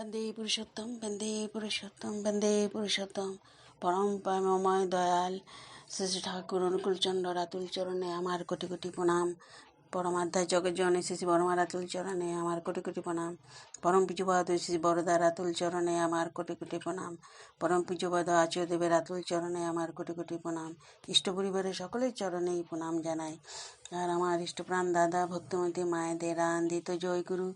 বন্দে পুরুষোত্তম বন্দে পুরুষোত্তম বন্দে পুরুষোত্তম। পরম প্রেমময় দয়াল শ্রী ঠাকুর অনুকূলচন্দ্র রাতুল চরণে আমার কোটি কোটি প্রণাম। পরমাধ্যায় জগজ্জনে শ্রী শ্রী বর্মা রাতুল চরণে আমার কোটি কোটি প্রণাম। পরম পূজবাদ শ্রী বরদা রাতুল চরণে আমার কোটি কোটি প্রণাম। পরম পূজবাদ আচার্যদেবের রাতুল চরণে আমার কোটি কোটি প্রণাম। ইষ্ট পরিবারের সকলের চরণেই প্রণাম জানাই। আর আমার ইষ্টপ্রাণ দাদা, ভক্তমতী, মায়েদের আনন্দিত জয়গুরু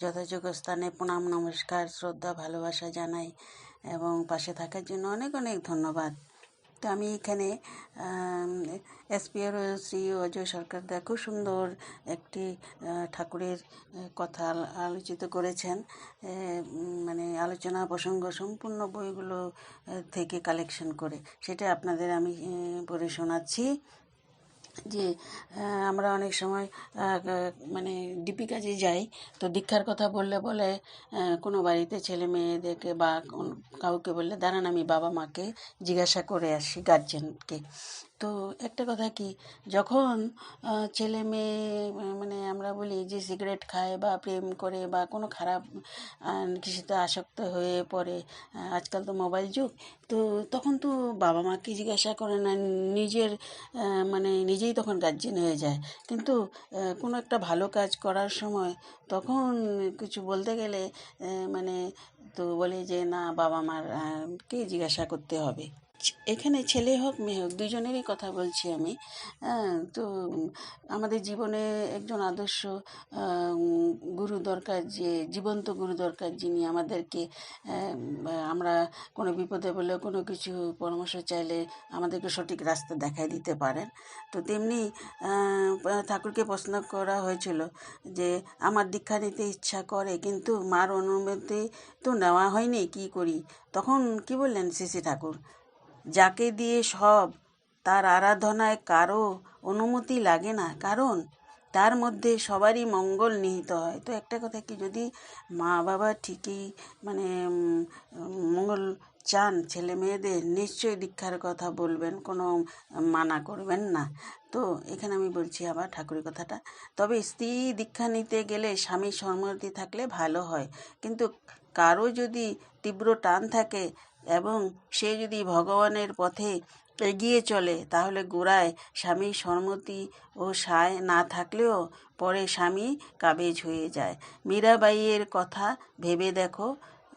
যথাযোগ্য স্থানে প্রণাম, নমস্কার, শ্রদ্ধা, ভালোবাসা জানাই এবং পাশে থাকার জন্য অনেক অনেক ধন্যবাদ। তো আমি এখানে এসপিআর শ্রী অজয় সরকার দা খুব সুন্দর একটি ঠাকুরের কথা আল- আলোচিত করেছেন। মানে আলোচনা প্রসঙ্গ সম্পূর্ণ বইগুলো থেকে কালেকশন করে। সেটা আপনাদের আমি পড়ে শোনাচ্ছি। যে আমরা অনেক সময় মানে ডিপি কাজে যাই, তো দীক্ষার কথা বললে বলে কোনো বাড়িতে ছেলে মেয়েদেরকে বা কাউকে বললে, দাঁড়ান আমি বাবা মাকে জিজ্ঞাসা করে আসি গার্জেনকে তো একটা কথা কি, যখন ছেলে মেয়ে মানে আমরা বলি যে সিগারেট খায় বা প্রেম করে বা কোনো খারাপ কিছুতে আসক্ত হয়ে পড়ে আজকাল তো মোবাইল যুগ, তো তখন তো বাবা মাকে জিজ্ঞাসা করে না, নিজের মানে মানে নিজেই তখন গার্জেন হয়ে যায়। কিন্তু কোনো একটা ভালো কাজ করার সময় তখন কিছু বলতে গেলে মানে তো বলে যে, না বাবা মার কে জিজ্ঞাসা করতে হবে? এখানে ছেলে হোক, মেয়ে হোক দুজনেরই কথা বলছি আমি। হ্যাঁ তো আমাদের জীবনে একজন আদর্শ গুরু দরকার, যে জীবন্ত গুরু দরকার, যিনি আমাদেরকে আমরা কোনো বিপদে বলে কোনো কিছু পরামর্শ চাইলে আমাদেরকে সঠিক রাস্তা দেখায় দিতে পারেন। তো তেমনি ঠাকুরকে প্রশ্ন করা হয়েছিল যে, আমার দীক্ষা নিতে ইচ্ছা করে, কিন্তু মার অনুমতি তো নেওয়া হয়নি, কি করি? তখন কি বললেন শ্রী ঠাকুর? যাকে দিয়ে সব, তার আরাধনায় কারও অনুমতি লাগে না। কারণ তার মধ্যে সবারই মঙ্গল নিহিত হয়। তো একটা কথা কি, যদি মা বাবা ঠিকই মানে মঙ্গল চান, ছেলে মেয়েদের নিশ্চয়ই দীক্ষার কথা বলবেন, কোনো মানা করবেন না। তো এখানে আমি বলছি আবার ঠাকুরের কথাটা। তবে স্ত্রী দীক্ষা নিতে গেলে স্বামী সম্মতি থাকলে ভালো হয়। কিন্তু কারও যদি তীব্র টান থাকে এবং সে যদি ভগবানের পথে এগিয়ে চলে, তাহলে গোড়ায় স্বামীর সম্মতি ও সায় না থাকলেও পরে স্বামী কাবেজ হয়ে যায়। মীরাবাইয়ের কথা ভেবে দেখো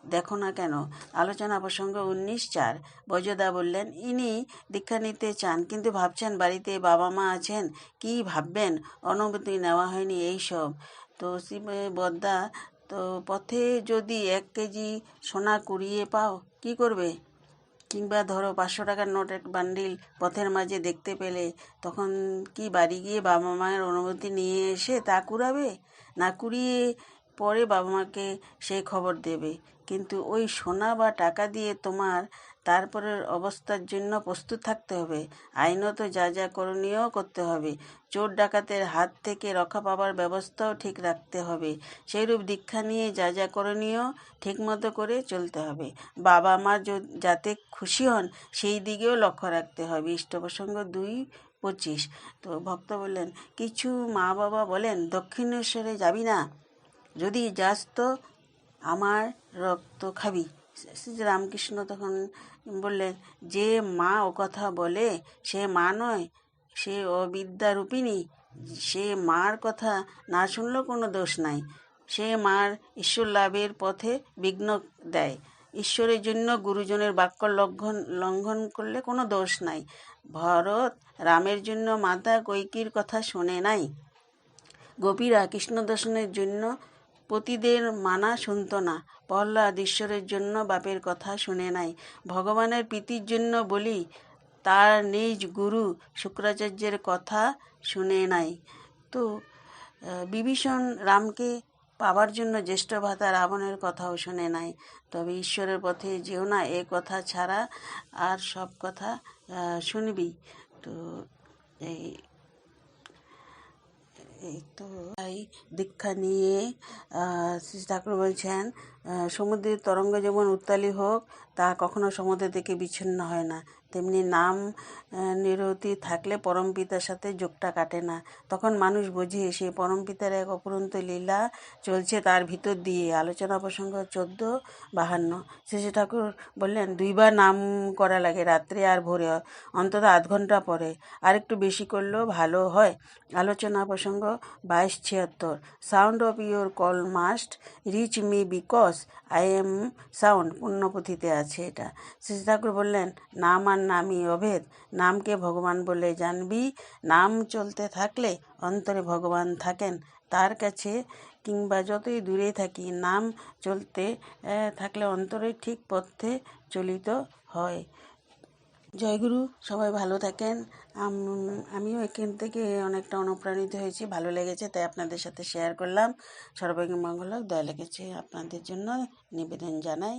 দেখো না কেন? আলোচনা প্রসঙ্গ উনিশ চার। বজদা বললেন, ইনি দীক্ষা নিতে চান, কিন্তু ভাবছেন বাড়িতে বাবা মা আছেন, কি ভাববেন? অনুমতি নেওয়া হয়নি এই সব। তো শিব বদ্দা, তো পথে যদি এক কেজি সোনা কুড়িয়ে পাও কি করবে? কিংবা ধরো পাঁচশো টাকার নোট এক বান্ডিল পথের মাঝে দেখতে পেলে, তখন কি বাড়ি গিয়ে বাবা মায়ের অনুমতি নিয়ে এসে তা কুড়াবে? না কুড়িয়ে পরে বাবা মাকে সেই খবর দেবে। কিন্তু ওই সোনা বা টাকা দিয়ে তোমার তারপরের অবস্থার জন্য প্রস্তুত থাকতে হবে। আইনত যা যা করণীয় করতে হবে। চোর ডাকাতের হাত থেকে রক্ষা পাবার ব্যবস্থাও ঠিক রাখতে হবে। সেইরূপ দীক্ষা নিয়ে যা যা করণীয় ঠিকমতো করে চলতে হবে। বাবা মা যাতে খুশি হন, সেই দিকেও লক্ষ্য রাখতে হবে। ইষ্ট প্রসঙ্গ দুই, পঁচিশ। তো ভক্ত বললেন, কিছু মা বাবা বলেন, দক্ষিণেশ্বরে যাবি না? যদি যাস তো আমার রক্ত খাবি। শ্রী রামকৃষ্ণ তখন বললেন, যে মা ও কথা বলে, সে মা নয়, সে অবিদ্যারূপিণী। সে মার কথা না শুনলেও কোনো দোষ নাই। সে মার ঈশ্বর লাভের পথে বিঘ্ন দেয়। ঈশ্বরের জন্য গুরুজনের বাক্য লঙ্ঘন লঙ্ঘন করলে কোনো দোষ নাই। ভরত রামের জন্য মাতা কৈকির কথা শোনে নাই। গোপীরা কৃষ্ণ দর্শনের জন্য পতিদের মানা শুনত না। প্রহ্লাদ ঈশ্বরের জন্য বাপের কথা শুনে নাই। ভগবানের প্রীতির জন্য বলি, তার নিজ গুরু শুক্রাচার্যের কথা শুনে নাই। তো বিভীষণ রামকে পাবার জন্য জ্যেষ্ঠ ভাতা রাবণের কথাও শুনে নাই। তবে ঈশ্বরের পথে যেও না, এ কথা ছাড়া আর সব কথা শুনবি। তো, এই তো তাই দীক্ষা নিয়ে শ্রী ঠাকুর বলছেন সমুদ্রের তরঙ্গ যেমন উত্তালি হোক, তা কখনো সমুদ্রের থেকে বিচ্ছিন্ন হয় না। তেমনি নাম নিরতি থাকলে পরমপিতার সাথে যোগটা কাটে না। তখন মানুষ বোঝে সেই পরমপিতার এক অপরন্ত লীলা চলছে তার ভিতর দিয়ে। আলোচনা প্রসঙ্গ চোদ্দ, বাহান্ন। শেষে ঠাকুর বললেন, দুইবার নাম করা লাগে রাত্রে আর ভোরে, অন্তত আধ ঘণ্টা পরে। আর একটু বেশি করলেও ভালো হয়। আলোচনা প্রসঙ্গ বাইশ, ছিয়াত্তর। Sound of your call must reach me because I am sound. পুণ্যপুঁথিতে আছে এটা। শ্রী ঠাকুর বললেন নাম আর নামই অভেদ। নামকে ভগবান বলে জানবি। নাম চলতে থাকলে অন্তরে ভগবান থাকেন। তার কাছে কিংবা যতই দূরে থাকি নাম চলতে থাকলে অন্তরে ঠিক পথে চলিত হয়। জয়গুরু সবাই ভালো থাকেন। আমিও এখান থেকে অনেকটা অনুপ্রাণিত হয়েছি ভালো লেগেছে তাই আপনাদের সাথে শেয়ার করলাম। সর্বাঙ্গী মঙ্গল হোক, দয়া লেগেছে আপনাদের জন্য নিবেদন জানাই।